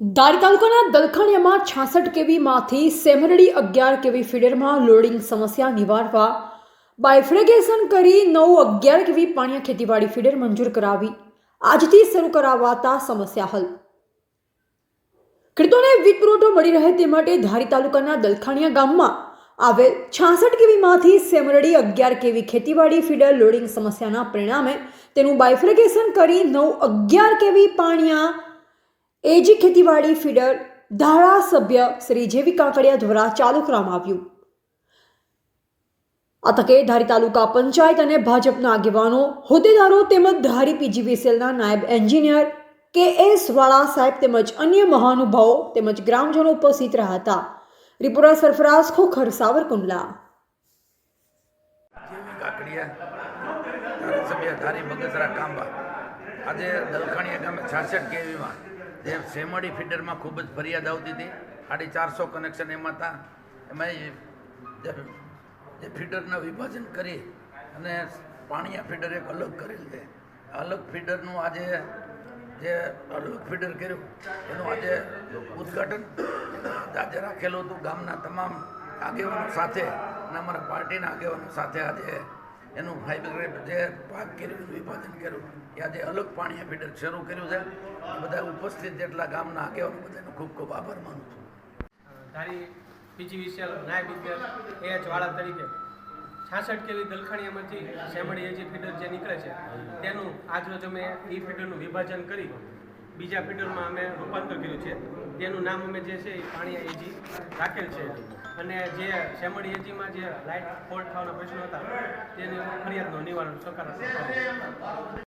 તાલુકાના દલખાણીયામાં છાસઠ કેવીમાંથી સેમરડી અગિયાર કેવી ફીડરમાં લોડિંગ સમસ્યા નિવારવા બાયફ્રેગેશન કરી નવ અગિયાર કેવી પાણીયા ખેતીવાડી ફીડર મંજૂર કરાવી. આજથી શરૂ કરાવાતા સમસ્યા હલ. ખેડૂતોને વીજ પુરવઠો મળી રહે તે માટે ધારી તાલુકાના દલખાણીયા ગામમાં આવેલ છાસઠ કેવીમાંથી સેમરડી અગિયાર કેવી ખેતીવાડી ફીડર લોડિંગ સમસ્યાના પરિણામે તેનું બાયફ્રેગેશન કરી નવ અગિયાર કેવી પાણીયા એજી ખેતીવાડી ફીડર ધારાસભ્ય શ્રી જેવી કાકડિયા દ્વારા ચાલુ કરવામાં આવ્યું. આ તકે ધારી તાલુકા પંચાયત અને ભાજપના આગેવાનો, હોદ્દેદારો તેમજ ધારી પીજીવીસીએલના નાયબ એન્જિનિયર કે એસ વાળા સાહેબ તેમજ અન્ય મહાનુભાવો તેમજ ગ્રામજનો ઉપસ્થિત રહ્યા હતા. રિપોર્ટર સરફરાઝ, ખોખર, સાવરકુંડલા. ધારી આજે દલખાણીયા ગામે છાસઠ કેવીમાં જે સેમડી ફીડરમાં ખૂબ જ ફરિયાદ આવતી હતી. સાડી ચારસો કનેક્શન એમાં હતા. એમાં જે ફીડરના વિભાજન કરી અને પાણીયા ફીડર એક અલગ કરેલ છે. અલગ ફીડરનું આજે જે અલગ ફીડર કર્યું, એનું આજે ઉદ્ઘાટન આજે રાખેલું હતું ગામના તમામ આગેવાનો સાથે અને અમારા પાર્ટીના આગેવાનો સાથે આજે એનું ફાઈબર જે પાક કર્યું વિભાજન કર્યું. એ આજે અલગ પાણી ફીડર શરૂ કર્યું છે. બધા ઉપસ્થિત જેટલા ગામના આગેવાનો બધાનો ખૂબ ખૂબ આભાર માનું છું. ધારી વિશાલ નાયબ એચ વાળા તરીકે છાસઠ કેવી દલખાણીયામાંથી શેમડી એજી ફીડર જે નીકળે છે, તેનું આજરોજ અમે એ ફીડરનું વિભાજન કરી બીજા ફીડરમાં અમે રૂપાંતર કર્યું છે. તેનું નામ અમે જે છે એ પાણી એજી રાખેલ છે. અને જે શેમડી એજીમાં જે લાઇટ ફોલ્ટ થવાના પ્રશ્નો હતા તેની ફરિયાદનું નિવારણ કર્યું.